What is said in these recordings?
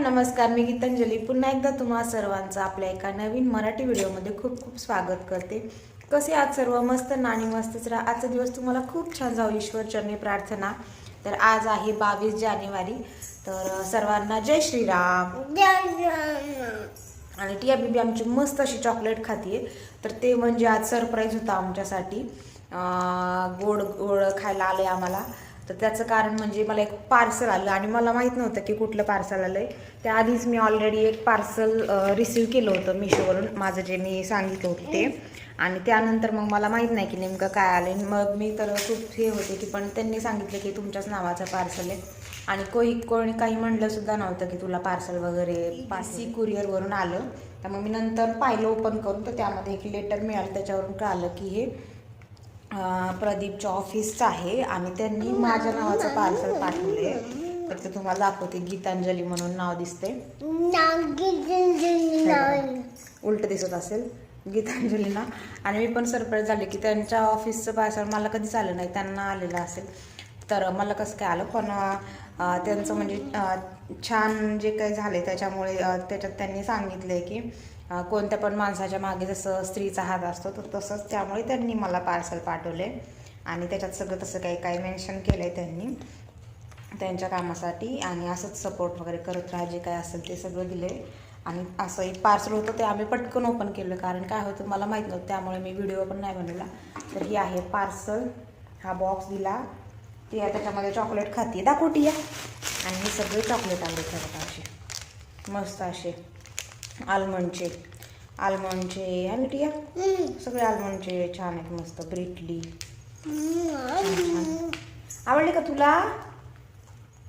नमस्कार मी गीतांजली. पुन्हा एकदा तुम्हा सर्वांचं आपल्या एका नवीन मराठी व्हिडिओमध्ये खूप खूप स्वागत करते. कसे आज सर्व? मस्त नाणी मस्तच राहा. आजचा दिवस तुम्हाला खूप छान जाऊ ईश्वर चरणी प्रार्थना. तर आज आहे बावीस जानेवारी. तर सर्वांना जय श्रीराम. आणि टिया बीबी आमची मस्त अशी चॉकलेट खातीये. तर ते म्हणजे आज सरप्राईज होता आमच्यासाठी. अं, गोड गोड खायला आले आम्हाला. तर त्याचं कारण म्हणजे मला एक पार्सल आलं आणि मला माहीत नव्हतं की कुठलं पार्सल आलं आहे त्याआधीच मी ऑलरेडी एक पार्सल रिसीव्ह केलं होतं मिशोवरून. माझं जे मी सांगितलं होतं ते. आणि त्यानंतर मग मला माहीत नाही की नेमकं काय आलं मग मी तर खूप हे होते की पण त्यांनी सांगितलं की तुमच्याच नावाचं पार्सल आहे. आणि कोणी कोणी काही म्हणलंसुद्धा नव्हतं की तुला पार्सल वगैरे पासी कुरिअरवरून आलं. तर मग मी नंतर पाहिलं ओपन करून तर त्यामध्ये एक लेटर मिळालं. त्याच्यावरून कळालं की हे प्रदीपच्या ऑफिसचं आहे. आणि त्यांनी माझ्या नावाचं पार्सल पाठवले तर ते तुम्हाला दाखवते. गीतांजली म्हणून नाव दिसते उलट दिसत असेल. गीतांजलीना आणि मी पण सरप्राईज झाले की त्यांच्या ऑफिसचं पार्सल मला कधीच आलं नाही. त्यांना आलेलं असेल. तर मला कसं काय आलं? पण त्यांचं म्हणजे छान जे काही झाले त्याच्यामुळे त्याच्यात त्यांनी सांगितलं की अं, कोणत्या पण माणसाच्या मागे जसं स्त्रीचा हात असतो तर तसंच त्यामुळे त्यांनी मला पार्सल पाठवले. आणि त्याच्यात सगळं तसं काही काही मेन्शन केलं आहे त्यांनी. त्यांच्या कामासाठी आणि असंच सपोर्ट वगैरे करत राहा जे काय असेल ते सगळं दिले आणि असं एक पार्सल होतं ते आम्ही पटकन ओपन केलं कारण काय होतं मला माहीत नव्हतं त्यामुळे मी व्हिडिओ पण नाही बनवला. तर ही आहे पार्सल हा बॉक्स दिला. ती आहे त्याच्यामध्ये चॉकलेट खाती. दाखवटी या. आणि हे सगळे चॉकलेट आले खरं असे मस्त असे. आल्मंडचे. आल्मंडचे आणि टिया? सगळे आल्मंडचे छान आहेत मस्त. ब्रिटली. आवडले का तुला?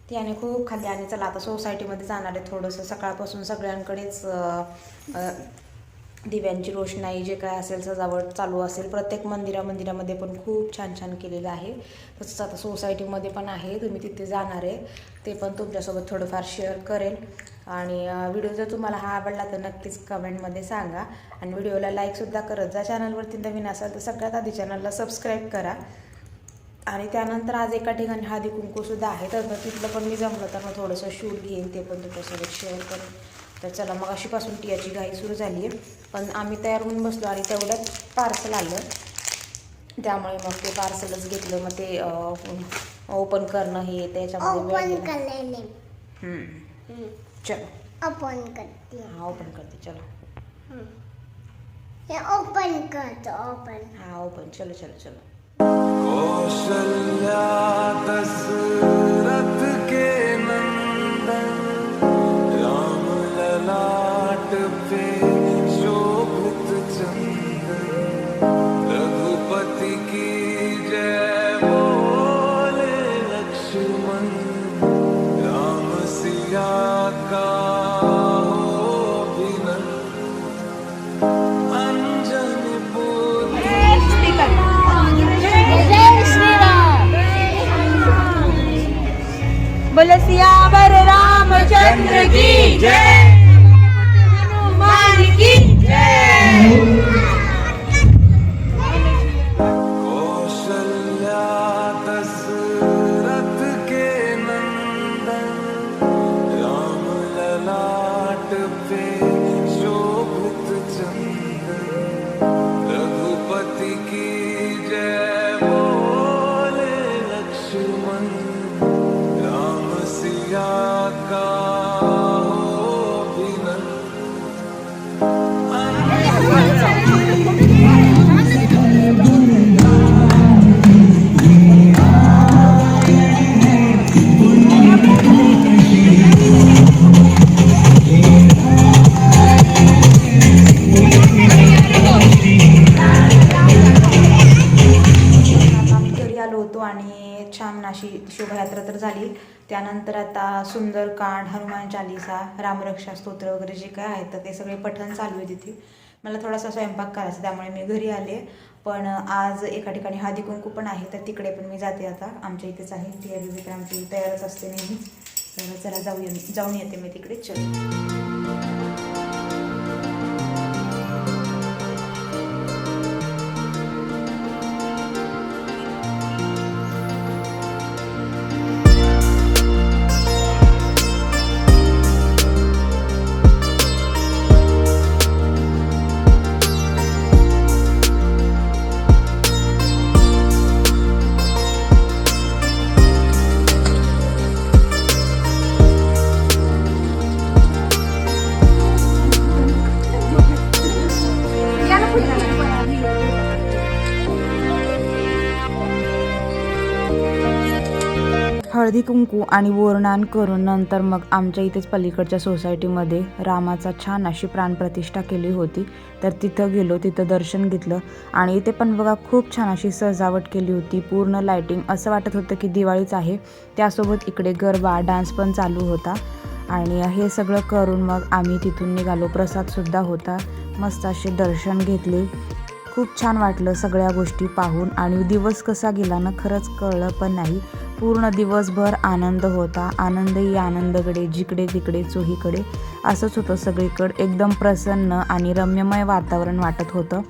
त्याने खूप खाल्ली आणि चला आता सोसायटीमध्ये जाणार आहे थोडंसं. सकाळपासून सगळ्यांकडेच दिव्यांची रोषणाई जे काय असेल सजावट चालू असेल प्रत्येक मंदिरा मंदिरामध्ये पण खूप छान छान केलेलं आहे. तसंच आता सोसायटीमध्ये पण आहे तुम्ही तिथे जाणार आहे. ते पण तुमच्यासोबत थोडंफार शेअर करेल. आणि व्हिडिओ जर तुम्हाला हा आवडला तर नक्कीच कमेंटमध्ये सांगा. आणि व्हिडिओला लाईकसुद्धा करत जा. चॅनलवरती नवीन असाल तर सगळ्यात आधी चॅनलला सबस्क्राईब करा. आणि त्यानंतर आज एका ठिकाणी हळदी कुंकूसुद्धा आहे. तर मग तिथलं पण मी जमलं तर मग थोडंसं शूट घेईन ते पण तुमच्यासोबत शेअर करेन. तर चला मग अशीपासून टियाची घाई सुरू झाली आहे पण आम्ही तयार होऊन बसलो आणि तेवढ्यात पार्सल आलं. त्यामुळे मग ते पार्सलच घेतलं. मग ते ओपन करणं हे त्याच्यामध्ये. चलो. ओपन करते. हा ओपन करते. चलो. हे ओपन करतो ओपन हा ओपन चलो चलो चलो. बोलो सियावर रामचंद्र की जय। अशी शोभायात्रा तर झाली. त्यानंतर आता सुंदरकांड हनुमान चालिसा रामरक्षा स्तोत्र वगैरे जे काय आहेत तर ते सगळे पठण चालू आहे तिथे. मला थोडासा स्वयंपाक करायचा त्यामुळे मी घरी आले. पण आज एका ठिकाणी हळदी कुंकू पण आहे तर तिकडे पण मी जाते आता. आमच्या इथेच आहे. ती अभिजित आमची तयारच असते नेहमीच. तर चला जाऊया जाऊन येते मी तिकडे. चल. हळदी कुंकू आणि वोरणान करून नंतर मग आमच्या इथेच पलीकडच्या सोसायटीमध्ये रामाचा छान अशी प्राणप्रतिष्ठा केली होती. तर तिथं गेलो तिथं दर्शन घेतलं आणि इथे पण बघा खूप छान अशी सजावट केली होती. पूर्ण लाईटिंग असं वाटत होतं की दिवाळीच आहे. त्यासोबत इकडे गरबा डान्स पण चालू होता. आणि हे सगळं करून मग आम्ही तिथून निघालो. प्रसादसुद्धा होता. मस्त असे दर्शन घेतले. खूप छान वाटलं सगळ्या गोष्टी पाहून. आणि दिवस कसा गेला ना खरंच कळलं पण नाही. पूर्ण दिवसभर आनंद होता. आनंदही आनंदकडे जिकडे तिकडे चोहीकडे असंच होतं सगळीकडे. एकदम प्रसन्न आणि रम्यमय वातावरण वाटत होतं.